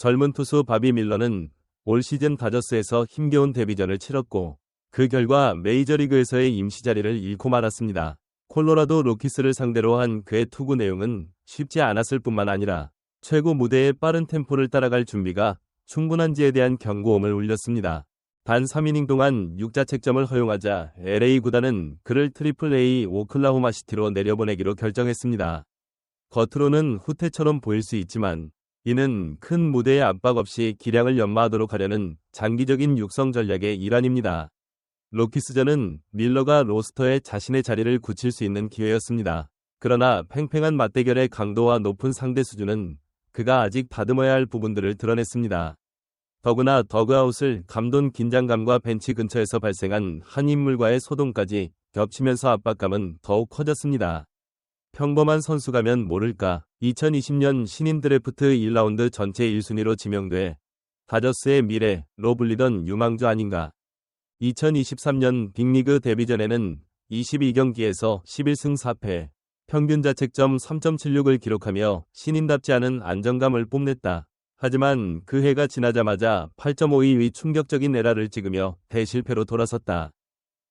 젊은 투수 바비 밀러는 올 시즌 다저스에서 힘겨운 데뷔전을 치렀고 그 결과 메이저리그에서의 임시 자리를 잃고 말았습니다. 콜로라도 로키스를 상대로 한 그의 투구 내용은 쉽지 않았을 뿐만 아니라 최고 무대의 빠른 템포를 따라갈 준비가 충분한지에 대한 경고음을 울렸습니다. 단 3이닝 동안 6자책점을 허용하자 LA 구단은 그를 트리플 A 오클라호마 시티로 내려보내기로 결정했습니다. 겉으로는 후퇴처럼 보일 수 있지만 이는 큰 무대의 압박 없이 기량을 연마하도록 하려는 장기적인 육성 전략의 일환입니다. 로키스전은 밀러가 로스터에 자신의 자리를 굳힐 수 있는 기회였습니다. 그러나 팽팽한 맞대결의 강도와 높은 상대 수준은 그가 아직 다듬어야 할 부분들을 드러냈습니다. 더구나 더그아웃을 감돈 긴장감과 벤치 근처에서 발생한 한 인물과의 소동까지 겹치면서 압박감은 더욱 커졌습니다. 평범한 선수가면 모를까 2020년 신인 드래프트 1라운드 전체 1순위로 지명돼 다저스의 미래 로 불리던 유망주 아닌가. 2023년 빅리그 데뷔 전에는 22경기에서 11승 4패, 평균 자책점 3.76을 기록하며 신인답지 않은 안정감을 뽐냈다. 하지만 그 해가 지나자마자 8.52의 충격적인 에라를 찍으며 대실패로 돌아섰다.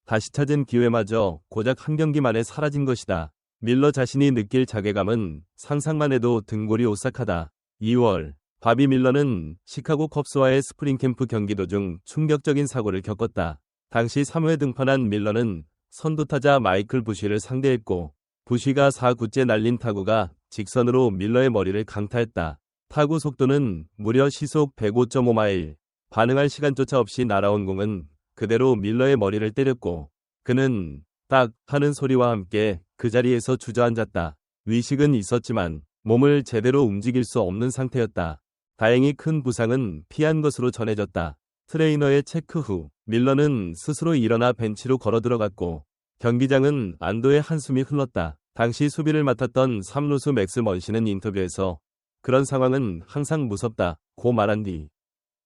다시 찾은 기회마저 고작 한 경기 만에 사라진 것이다. 밀러 자신이 느낄 자괴감은 상상만 해도 등골이 오싹하다. 2월 바비 밀러는 시카고 컵스와의 스프링 캠프 경기 도중 충격적인 사고를 겪었다. 당시 3회 등판한 밀러는 선두타자 마이클 부쉬를 상대했고 부쉬가 4구째 날린 타구가 직선으로 밀러의 머리를 강타했다. 타구 속도는 무려 시속 105.5마일. 반응할 시간조차 없이 날아온 공은 그대로 밀러의 머리를 때렸고 그는 딱 하는 소리와 함께 그 자리에서 주저앉았다. 위식은 있었지만 몸을 제대로 움직일 수 없는 상태였다. 다행히 큰 부상은 피한 것으로 전해졌다. 트레이너의 체크 후 밀러는 스스로 일어나 벤치로 걸어 들어갔고 경기장은 안도의 한숨이 흘렀다. 당시 수비를 맡았던 삼루수 맥스 먼시는 인터뷰에서 그런 상황은 항상 무섭다 고 말한 뒤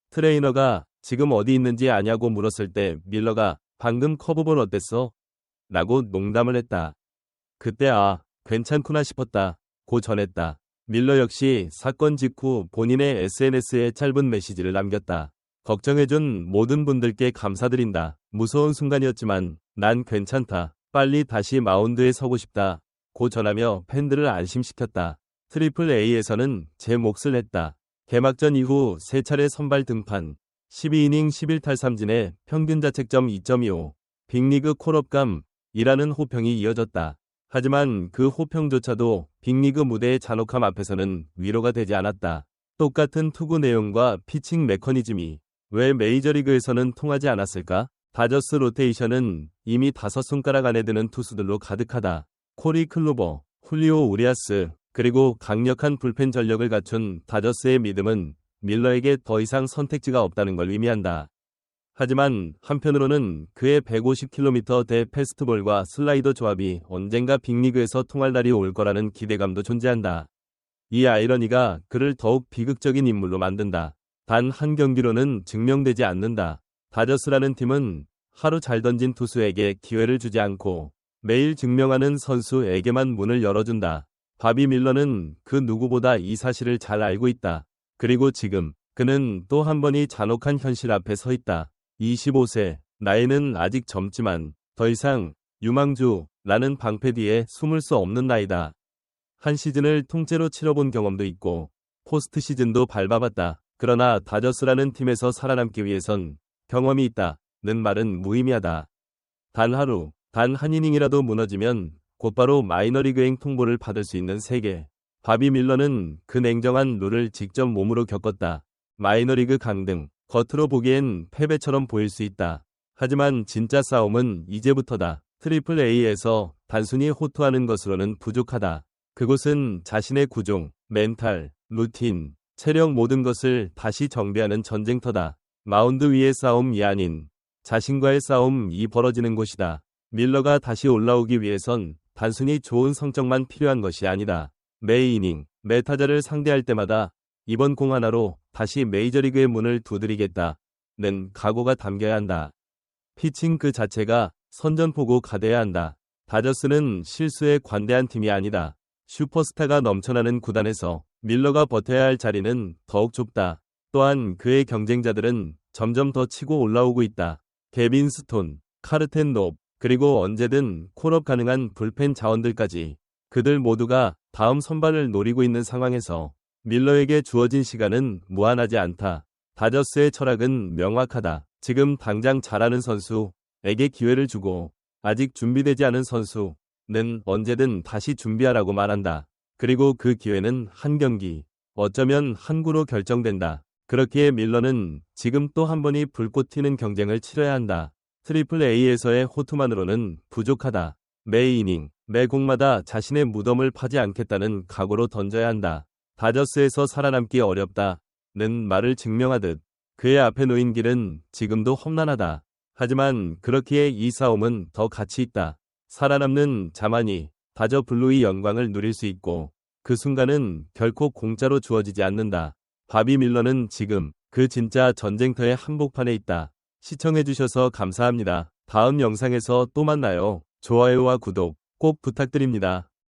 트레이너가 지금 어디 있는지 아냐고 물었을 때 밀러가 방금 커브볼 어땠어? 라고 농담을 했다. 그때 아 괜찮구나 싶었다 고 전했다. 밀러 역시 사건 직후 본인의 SNS에 짧은 메시지를 남겼다. 걱정해준 모든 분들께 감사드린다. 무서운 순간이었지만 난 괜찮다. 빨리 다시 마운드에 서고 싶다. 고 전하며 팬들을 안심시켰다. 트리플 A에서는 제 몫을 냈다. 개막전 이후 세 차례 선발 등판, 12이닝 11탈삼진에 평균 자책점 2.25, 빅리그 콜업감이라는 호평이 이어졌다. 하지만 그 호평조차도 빅리그 무대의 잔혹함 앞에서는 위로가 되지 않았다. 똑같은 투구 내용과 피칭 메커니즘이 왜 메이저리그에서는 통하지 않았을까? 다저스 로테이션은 이미 다섯 손가락 안에 드는 투수들로 가득하다. 코리 클로버, 훌리오 우리아스, 그리고 강력한 불펜 전력을 갖춘 다저스의 믿음은 밀러에게 더 이상 선택지가 없다는 걸 의미한다. 하지만 한편으로는 그의 150km 대 패스트볼과 슬라이더 조합이 언젠가 빅리그에서 통할 날이 올 거라는 기대감도 존재한다. 이 아이러니가 그를 더욱 비극적인 인물로 만든다. 단 한 경기로는 증명되지 않는다. 다저스라는 팀은 하루 잘 던진 투수에게 기회를 주지 않고 매일 증명하는 선수에게만 문을 열어준다. 바비 밀러는 그 누구보다 이 사실을 잘 알고 있다. 그리고 지금 그는 또 한 번이 잔혹한 현실 앞에 서 있다. 25세, 나이는 아직 젊지만 더 이상 유망주라는 방패 뒤에 숨을 수 없는 나이다. 한 시즌을 통째로 치러본 경험도 있고 포스트 시즌도 밟아봤다. 그러나 다저스라는 팀에서 살아남기 위해선 경험이 있다는 말은 무의미하다. 단 하루, 단 한 이닝이라도 무너지면 곧바로 마이너리그행 통보를 받을 수 있는 세계. 바비 밀러는 그 냉정한 룰을 직접 몸으로 겪었다. 마이너리그 강등, 겉으로 보기엔 패배처럼 보일 수 있다. 하지만 진짜 싸움은 이제부터다. 트리플 A에서 단순히 호투하는 것으로는 부족하다. 그곳은 자신의 구종, 멘탈, 루틴, 체력 모든 것을 다시 정비하는 전쟁터다. 마운드 위의 싸움이 아닌 자신과의 싸움이 벌어지는 곳이다. 밀러가 다시 올라오기 위해선 단순히 좋은 성적만 필요한 것이 아니다. 매 이닝, 매 타자를 상대할 때마다 이번 공 하나로 다시 메이저리그의 문을 두드리겠다. 는 각오가 담겨야 한다. 피칭 그 자체가 선전포고 가돼야 한다. 다저스는 실수에 관대한 팀이 아니다. 슈퍼스타가 넘쳐나는 구단에서 밀러가 버텨야 할 자리는 더욱 좁다. 또한 그의 경쟁자들은 점점 더 치고 올라오고 있다. 개빈 스톤, 카르텐 롭, 그리고 언제든 콜업 가능한 불펜 자원들까지 그들 모두가 다음 선발을 노리고 있는 상황에서 밀러에게 주어진 시간은 무한하지 않다. 다저스의 철학은 명확하다. 지금 당장 잘하는 선수에게 기회를 주고 아직 준비되지 않은 선수는 언제든 다시 준비하라고 말한다. 그리고 그 기회는 한 경기, 어쩌면 한 구로 결정된다. 그렇기에 밀러는 지금 또 한 번이 불꽃 튀는 경쟁을 치러야 한다. 트리플 A에서의 호투만으로는 부족하다. 매 이닝, 매 공마다 자신의 무덤을 파지 않겠다는 각오로 던져야 한다. 다저스에서 살아남기 어렵다. 는 말을 증명하듯 그의 앞에 놓인 길은 지금도 험난하다. 하지만 그렇기에 이 싸움은 더 가치 있다. 살아남는 자만이 다저 블루의 영광을 누릴 수 있고 그 순간은 결코 공짜로 주어지지 않는다. 바비 밀러는 지금 그 진짜 전쟁터의 한복판에 있다. 시청해주셔서 감사합니다. 다음 영상에서 또 만나요. 좋아요와 구독 꼭 부탁드립니다.